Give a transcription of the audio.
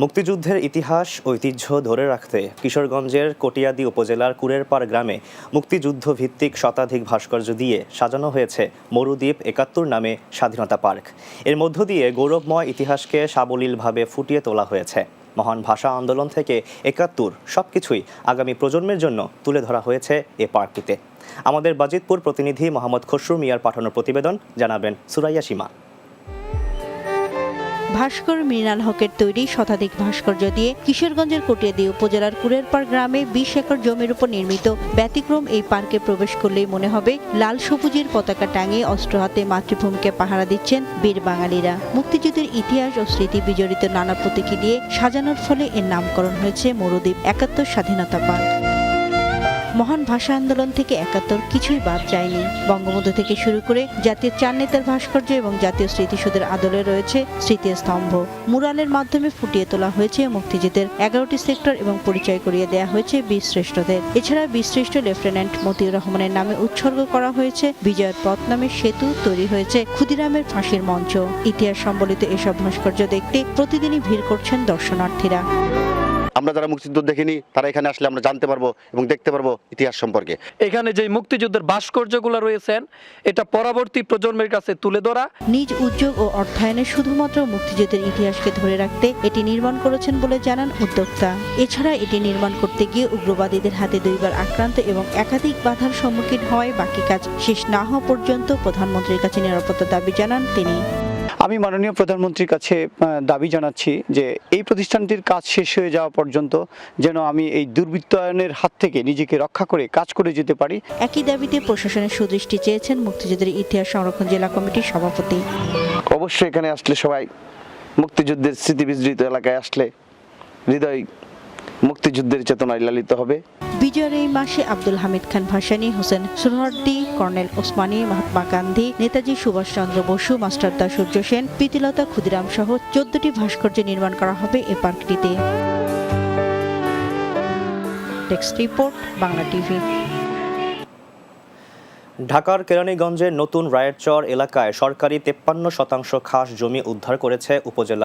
মুক্তিযুদ্ধের ইতিহাস, ঐতিহ্য ধরে রাখতে কিশোরগঞ্জের কটিয়াদি উপজেলার কুরেরপাড় গ্রামে মুক্তিযুদ্ধ ভিত্তিক শতাধিক ভাস্কর্য দিয়ে সাজানো হয়েছে মরুদ্বীপ একাত্তর নামে স্বাধীনতা পার্ক। এর মধ্য দিয়ে গৌরবময় ইতিহাসকে সাবলীলভাবে ফুটিয়ে তোলা হয়েছে। মহান ভাষা আন্দোলন থেকে একাত্তর সবকিছুই আগামী প্রজন্মের জন্য তুলে ধরা হয়েছে এ পার্কটিতে। আমাদের বাজিতপুর প্রতিনিধি মোহাম্মদ খসরু মিয়ার পাঠানো প্রতিবেদন জানাবেন সুরাইয়া সীমা। ভাস্কর মৃণাল হকের তৈরি শতাধিক ভাস্কর্য দিয়ে কিশোরগঞ্জের কটিয়াদি উপজেলার কুরেরপাড় গ্রামে বিশ একর জমির উপর নির্মিত ব্যতিক্রম এই পার্কে প্রবেশ করলেই মনে হবে লাল সবুজের পতাকা টাঙিয়ে অস্ত্র হাতে মাতৃভূমিকে পাহারা দিচ্ছেন বীর বাঙালিরা। মুক্তিযুদ্ধের ইতিহাস ও স্মৃতি বিজড়িত নানা প্রতীকী দিয়ে সাজানোর ফলে এর নামকরণ হয়েছে মরুদ্বীপ একাত্তর স্বাধীনতা পার্ক। মহান ভাষা আন্দোলন থেকে একাত্তর কিছুই বাদ যায়নি। বঙ্গবন্ধু থেকে শুরু করে জাতীয় চার নেতার ভাস্কর্য এবং জাতীয় স্মৃতিসৌধের আদলে রয়েছে স্মৃতিস্তম্ভ মুরালের মাধ্যমে ফুটিয়ে তোলা হয়েছে মুক্তিযুদ্ধের এগারোটি সেক্টর এবং পরিচয় করিয়ে দেওয়া হয়েছে বীর শ্রেষ্ঠদের। এছাড়া বীরশ্রেষ্ঠ লেফটেন্যান্ট মতিউর রহমানের নামে উৎসর্গ করা হয়েছে বিজয়ের পথ নামে সেতু তৈরি হয়েছে ক্ষুদিরামের ফাঁসির মঞ্চ। ইতিহাস সম্বলিত এসব ভাস্কর্য দেখতে প্রতিদিনই ভিড় করছেন দর্শনার্থীরা। আমরা যারা মুক্তিযুদ্ধ দেখিনি তারা এখানে আসলে আমরা জানতে পারব এবং দেখতে পারব ইতিহাস সম্পর্কে। এখানে যে মুক্তিযুদ্ধের ভাস্কর্যগুলো রয়েছেন এটা পরবর্তী প্রজন্মের কাছে তুলে ধরা। নিজ উদ্যোগ ও অর্থায়নে শুধুমাত্র মুক্তিযুদ্ধের ইতিহাসকে ধরে রাখতে এটি নির্মাণ করেছেন বলে জানান উদ্যোক্তা। এছাড়া এটি নির্মাণ করতে গিয়ে উগ্রবাদীদের হাতে দুইবার আক্রান্ত এবং একাধিক বাধার সম্মুখীন হওয়ায় বাকি কাজ শেষ না হওয়া পর্যন্ত প্রধানমন্ত্রীর কাছে নিরাপত্তা দাবি জানান তিনি। আমি মাননীয় প্রধানমন্ত্রীর কাছে দাবি জানাচ্ছি যে এই প্রতিষ্ঠানটির কাজ শেষ হয়ে যাওয়া পর্যন্ত যেন আমি এই দুর্বৃত্তায়নের হাত থেকে নিজেকে রক্ষা করে কাজ করে যেতে পারি। একই দাবিতে প্রশাসনের সুদৃষ্টি চেয়েছেন মুক্তিযুদ্ধের ইতিহাস সংরক্ষণ জেলা কমিটির সভাপতি। অবশ্যই এখানে আসলে সবাই মুক্তিযুদ্ধের স্মৃতি বিজড়িত এলাকায় আসলে হৃদয় মুক্তিযুদ্ধের চেতনায় লালিত হবে। বিজয়ের এই মাসে আব্দুল হামিদ খান ভাসানী, হোসেন সোহরার্দি কর্নেল ওসমানী, মহাত্মা গান্ধী, নেতাজি সুভাষচন্দ্র বসু মাস্টারদা সূর্য সেন, প্রীতিলতা ক্ষুদিরাম সহ চোদ্দটি ভাস্কর্য নির্মাণ করা হবে এ পার্কটিতে। Report, Bangla TV. ঢাকার কেরানীগঞ্জের নতুন রায়েরচর এলাকায় সরকারি তেপ্পান্ন শতাংশ খাস জমি উদ্ধার করেছে উপজেলা